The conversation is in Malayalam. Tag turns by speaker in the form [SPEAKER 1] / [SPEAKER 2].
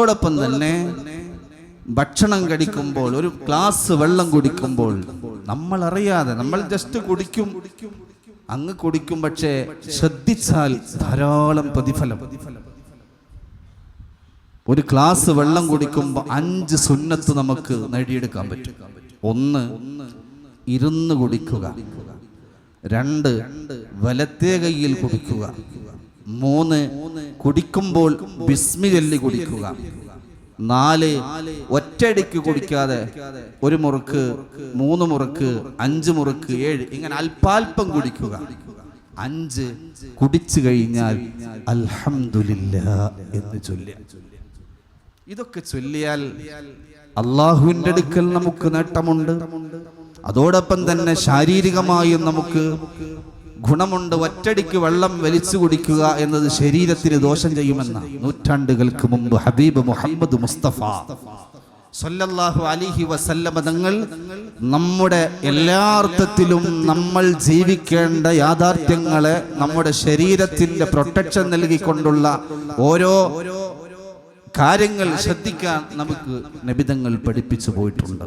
[SPEAKER 1] അതോടൊപ്പം തന്നെ ഭക്ഷണം കഴിക്കുമ്പോൾ ഒരു ഗ്ലാസ് വെള്ളം കുടിക്കുമ്പോൾ നമ്മൾ അറിയാതെ നമ്മൾ ജസ്റ്റ് കുടിക്കും. അങ്ങ് കുടിക്കും പക്ഷേ ശ്രദ്ധിച്ചാൽ ധാരാളം പ്രതിഫലം. ഒരു ഗ്ലാസ് വെള്ളം കുടിക്കുമ്പോൾ അഞ്ച് സുന്നത്ത് നമുക്ക് നേടിയെടുക്കാൻ പറ്റും. ഒന്ന് ഇരുന്ന് കുടിക്കുക. രണ്ട് വലത്തേ കയ്യിൽ കുടിക്കുക. മൂന്ന് കുടിക്കുമ്പോൾ ബിസ്മി ചൊല്ലി കുടിക്കുക. നാല് ഒറ്റയടിക്ക് കുടിക്കാതെ ഒരു മുറുക്ക് മൂന്ന് മുറുക്ക് അഞ്ച് മുറുക്ക് ഏഴ് ഇങ്ങനെ അല്പാൽപ്പം കുടിക്കുക. അഞ്ച് കുടിച്ചു കഴിഞ്ഞാൽ അൽഹമില്ല എന്ന് ചൊല്ലുക. ഇതൊക്കെ ചൊല്ലിയാൽ അള്ളാഹുവിന്റെ അടുക്കൽ നമുക്ക് നേട്ടമുണ്ട്. അതോടൊപ്പം തന്നെ ശാരീരികമായും നമുക്ക് ഗുണമുണ്ട് ഒറ്റടിക്ക് വെള്ളം വലിച്ചു കുടിക്കുക എന്നത് ശരീരത്തിന് ദോഷം ചെയ്യുമെന്ന നൂറ്റാണ്ടുകൾക്ക് മുമ്പ് ഹബീബ് മുഹമ്മദ് മുസ്തഫ. സല്ലല്ലാഹു അലിഹി വസല്ലമ തങ്ങൾ നമ്മുടെ എല്ലാ അർത്ഥത്തിലും നമ്മൾ ജീവിക്കേണ്ട യാഥാർത്ഥ്യങ്ങളെ നമ്മുടെ ശരീരത്തിന്റെ പ്രൊട്ടക്ഷൻ നൽകിക്കൊണ്ടുള്ള ഓരോ കാര്യങ്ങൾ ശ്രദ്ധിക്കാൻ നമുക്ക് നബിതങ്ങൾ പഠിപ്പിച്ചു പോയിട്ടുണ്ട്.